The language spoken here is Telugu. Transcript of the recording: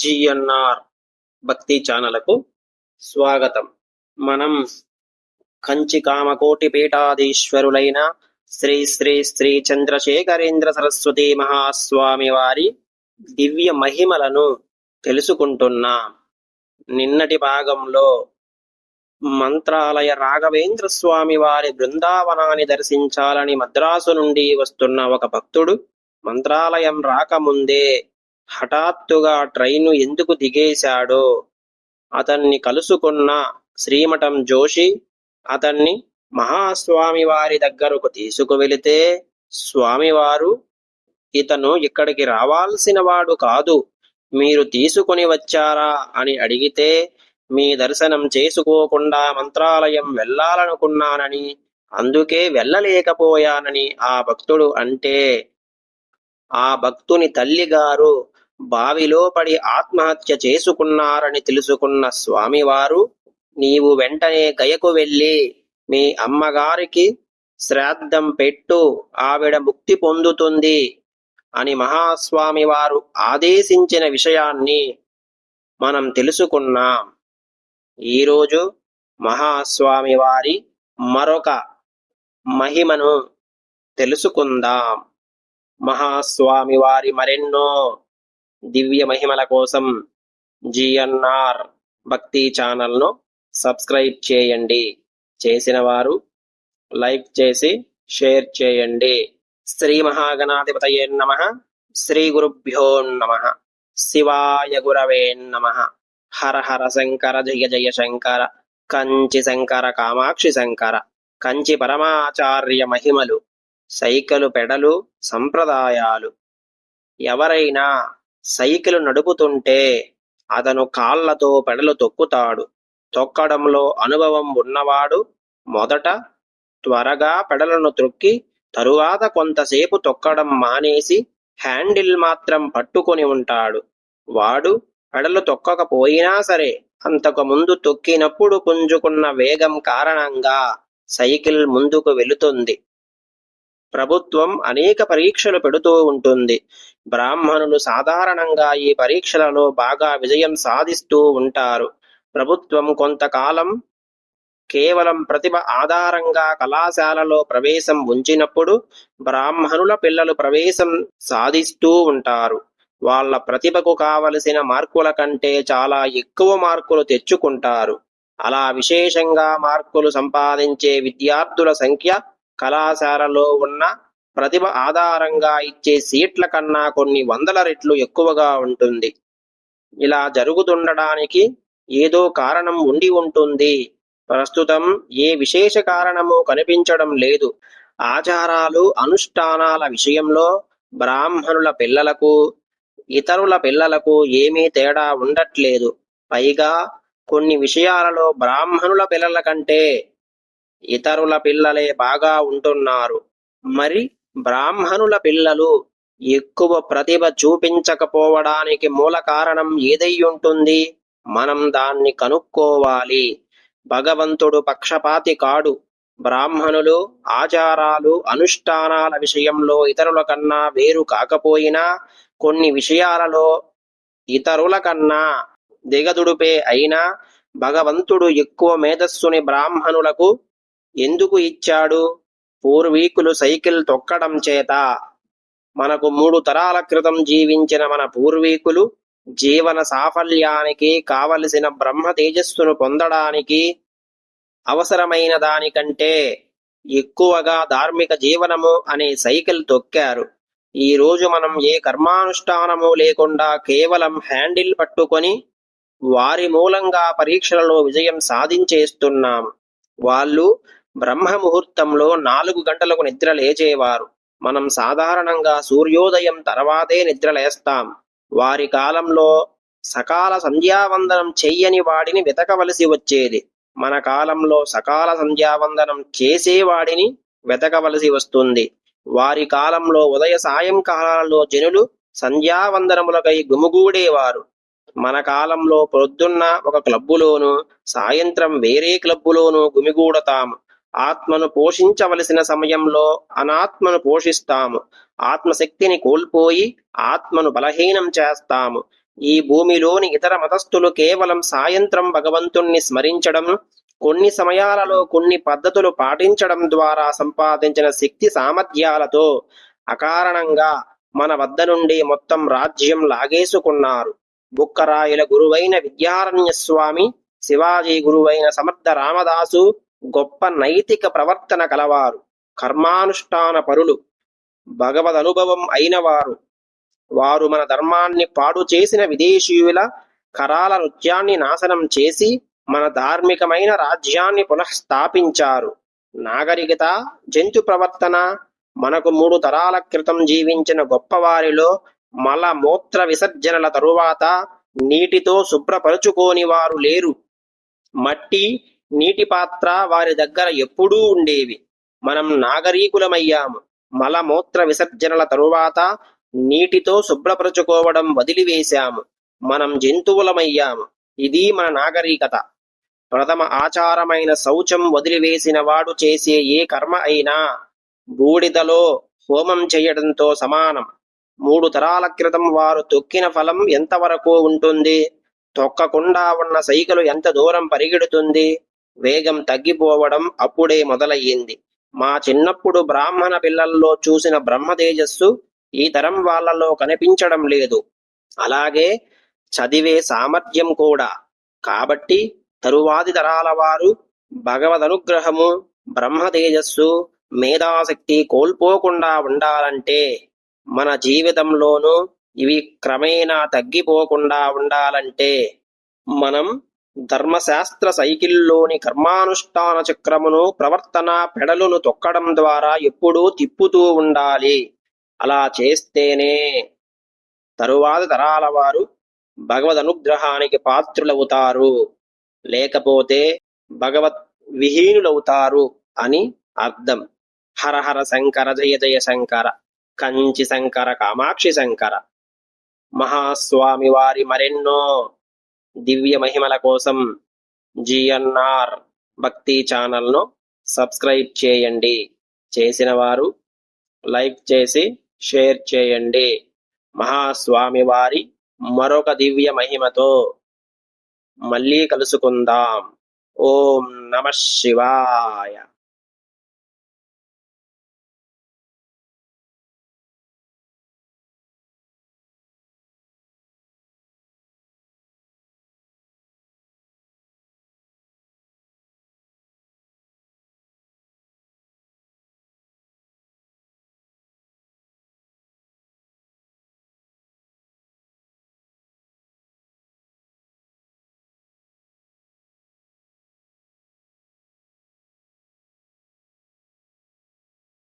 జిఎన్ఆర్ భక్తి ఛానలకు స్వాగతం. మనం కంచి కామకోటి పీఠాధీశ్వరులైన శ్రీ శ్రీ శ్రీ చంద్రశేఖరేంద్ర సరస్వతి మహాస్వామి వారి దివ్య మహిమలను తెలుసుకుంటున్నాం. నిన్నటి భాగంలో మంత్రాలయ రాఘవేంద్ర స్వామి వారి బృందావనాన్ని దర్శించాలని మద్రాసు నుండి వస్తున్న ఒక భక్తుడు మంత్రాలయం రాకముందే హఠాత్తుగా ట్రైను ఎందుకు దిగేశాడో అతన్ని కలుసుకున్న శ్రీమఠం జోషి అతన్ని మహాస్వామి వారి దగ్గరకు తీసుకువెళితే స్వామివారు ఇతను ఇక్కడికి రావాల్సిన వాడు కాదు. మీరు తీసుకుని వచ్చారా? అని అడిగితే మీ దర్శనం చేసుకోకుండా మంత్రాలయం వెళ్ళాలనుకున్నానని అందుకే వెళ్ళలేకపోయానని ఆ భక్తుడు అంటే ఆ భక్తుని తల్లిగారు బావిలో పడి ఆత్మహత్య చేసుకున్నారని తెలుసుకున్న స్వామివారు నీవు వెంటనే గయకు వెళ్ళి మీ అమ్మగారికి శ్రాద్ధం పెట్టు ఆవిడ ముక్తి పొందుతుంది అని మహాస్వామి వారు ఆదేశించిన విషయాన్ని మనం తెలుసుకున్నాం. ఈరోజు మహాస్వామి వారి మరొక మహిమను తెలుసుకుందాం. మహాస్వామి వారి మరెన్నో దివ్య మహిమల కోసం జిఎన్ఆర్ భక్తి ఛానల్ను సబ్స్క్రైబ్ చేయండి. చేసిన వారు లైక్ చేసి షేర్ చేయండి. శ్రీ మహాగణాధిపతయే నమ. శ్రీ గురుభ్యో నమ. శివాయ గురవే నమ. హర హర శంకర జయ జయ శంకర. కంచి శంకర కామాక్షి శంకర. కంచి పరమాచార్య మహిమలు సైకలు పెడలు సంప్రదాయాలు. ఎవరైనా సైకిల్ నడుపుతుంటే అతను కాళ్ళతో పెడలు తొక్కుతాడు. తొక్కడంలో అనుభవం ఉన్నవాడు మొదట త్వరగా పెడలను త్రొక్కి తరువాత కొంతసేపు తొక్కడం మానేసి హ్యాండిల్ మాత్రం పట్టుకొని ఉంటాడు. వాడు పెడలు తొక్కకపోయినా సరే అంతకు ముందు తొక్కినప్పుడు పుంజుకున్న వేగం కారణంగా సైకిల్ ముందుకు వెళుతుంది. ప్రభుత్వం అనేక పరీక్షలు పెడుతూ ఉంటుంది. బ్రాహ్మణులు సాధారణంగా ఈ పరీక్షలలో బాగా విజయం సాధిస్తూ ఉంటారు. ప్రభుత్వం కొంతకాలం కేవలం ప్రతిభ ఆధారంగా కళాశాలలో ప్రవేశం ఉంచినప్పుడు బ్రాహ్మణుల పిల్లలు ప్రవేశం సాధిస్తూ ఉంటారు. వాళ్ళ ప్రతిభకు కావలసిన మార్కుల కంటే చాలా ఎక్కువ మార్కులు తెచ్చుకుంటారు. అలా విశేషంగా మార్కులు సంపాదించే విద్యార్థుల సంఖ్య కళాశాలలో ఉన్న ప్రతిభ ఆధారంగా ఇచ్చే సీట్ల కన్నా కొన్ని వందల రెట్లు ఎక్కువగా ఉంటుంది. ఇలా జరుగుతుండడానికి ఏదో కారణం ఉండి ఉంటుంది. ప్రస్తుతం ఏ విశేష కారణము కనిపించడం లేదు. ఆచారాలు అనుష్ఠానాల విషయంలో బ్రాహ్మణుల పిల్లలకు ఇతరుల పిల్లలకు ఏమీ తేడా ఉండట్లేదు. పైగా కొన్ని విషయాలలో బ్రాహ్మణుల పిల్లల కంటే ఇతరుల పిల్లలే బాగా ఉంటున్నారు. మరి బ్రాహ్మణుల పిల్లలు ఎక్కువ ప్రతిభ చూపించకపోవడానికి మూల కారణం ఏదై ఉంటుంది? మనం దాన్ని కనుక్కోవాలి. భగవంతుడు పక్షపాతి కాడు. బ్రాహ్మణులు ఆచారాలు అనుష్ఠానాల విషయంలో ఇతరుల కన్నా వేరు కాకపోయినా కొన్ని విషయాలలో ఇతరుల కన్నా దిగదుడుపే అయినా భగవంతుడు ఎక్కువ మేధస్సుని బ్రాహ్మణులకు ఎందుకు ఇచ్చాడు? పూర్వీకులు సైకిల్ తొక్కడం చేత. మనకు మూడు తరాల క్రితం జీవించిన మన పూర్వీకులు జీవన సాఫల్యానికి కావలసిన బ్రహ్మ తేజస్సును పొందడానికి అవసరమైన దానికంటే ఎక్కువగా ధార్మిక జీవనము అనే సైకిల్ తొక్కారు. ఈ రోజు మనం ఏ కర్మానుష్ఠానము లేకుండా కేవలం హ్యాండిల్ పట్టుకొని వారి మూలంగా పరీక్షలలో విజయం సాధించేస్తున్నాం. వాళ్ళు బ్రహ్మ ముహూర్తంలో నాలుగు గంటలకు నిద్ర లేచేవారు. మనం సాధారణంగా సూర్యోదయం తర్వాతే నిద్ర లేస్తాం. వారి కాలంలో సకాల సంధ్యావందనం చెయ్యని వాడిని వెతకవలసి వచ్చేది. మన కాలంలో సకాల సంధ్యావందనం చేసేవాడిని వెతకవలసి వస్తుంది. వారి కాలంలో ఉదయ సాయంకాలంలో జనులు సంధ్యావందనములకై గుమిగూడేవారు. మన కాలంలో పొద్దున్న ఒక క్లబ్బులోను సాయంత్రం వేరే క్లబ్బులోను గుమిగూడతాము. ఆత్మను పోషించవలసిన సమయంలో అనాత్మను పోషిస్తాము. ఆత్మశక్తిని కోల్పోయి ఆత్మను బలహీనం చేస్తాము. ఈ భూమిలోని ఇతర మతస్థులు కేవలం సాయంత్రం భగవంతుణ్ణి స్మరించడం కొన్ని సమయాలలో కొన్ని పద్ధతులు పాటించడం ద్వారా సంపాదించిన శక్తి సామర్థ్యాలతో అకారణంగా మన వద్ద నుండి మొత్తం రాజ్యం లాగేసుకున్నారు. బుక్కరాయుల గురువైన విద్యారణ్య స్వామి శివాజీ గురువైన సమర్థ రామదాసు గొప్ప నైతిక ప్రవర్తన కలవారు కర్మానుష్ఠాన పరులు భగవదనుభవం అయినవారు. వారు మన ధర్మాన్ని పాడు చేసిన విదేశీయుల కరాల నృత్యాన్ని నాశనం చేసి మన ధార్మికమైన రాజ్యాన్ని పునఃస్థాపించారు. నాగరికత జంతు ప్రవర్తన మనకు మూడు తరాల క్రితం జీవించిన గొప్పవారిలో మల మూత్ర విసర్జనల తరువాత నీటితో శుభ్రపరుచుకోని వారు లేరు. మట్టి నీటి పాత్ర వారి దగ్గర ఎప్పుడూ ఉండేవి. మనం నాగరీకులమయ్యాము. మలమూత్ర విసర్జనల తరువాత నీటితో శుభ్రపరచుకోవడం వదిలివేశాము. మనం జంతువులమయ్యాము. ఇది మన నాగరికత. ప్రథమ ఆచారమైన శౌచం వదిలివేసిన వాడు చేసే ఏ కర్మ అయినా బూడిదలో హోమం చేయడంతో సమానం. మూడు తరాల క్రితం వారు తొక్కిన ఫలం ఎంతవరకు ఉంటుంది? తొక్కకుండా ఉన్న సైకిలు ఎంత దూరం పరిగెడుతుంది? వేగం తగ్గిపోవడం అప్పుడే మొదలయ్యింది. మా చిన్నప్పుడు బ్రాహ్మణ పిల్లల్లో చూసిన బ్రహ్మ తేజస్సు ఈ తరం వాళ్ళలో కనిపించడం లేదు. అలాగే చదివే సామర్థ్యం కూడా. కాబట్టి తరువాతి తరాల వారు భగవద్ అనుగ్రహము బ్రహ్మ తేజస్సు మేధాశక్తి కోల్పోకుండా ఉండాలంటే మన జీవితంలోనూ ఇవి క్రమేణా తగ్గిపోకుండా ఉండాలంటే మనం ధర్మశాస్త్ర సైకిల్లోని కర్మానుష్ఠాన చక్రమును ప్రవర్తన పెడలును తొక్కడం ద్వారా ఎప్పుడూ తిప్పుతూ ఉండాలి. అలా చేస్తేనే తరువాత తరాల వారు భగవద్ అనుగ్రహానికి పాత్రులవుతారు. లేకపోతే భగవత్ విహీనులవుతారు అని అర్థం. హర హర శంకర జయ జయ శంకర కంచి శంకర కామాక్షి శంకర. మహాస్వామి వారి మరెన్నో దివ్య మహిమల కోసం జిఎన్ఆర్ భక్తి ఛానల్ను సబ్స్క్రైబ్ చేయండి. చేసిన వారు లైక్ చేసి షేర్ చేయండి. మహాస్వామి వారి మరొక దివ్య మహిమతో మళ్ళీ కలుసుకుందాం. ఓం నమ శివాయ.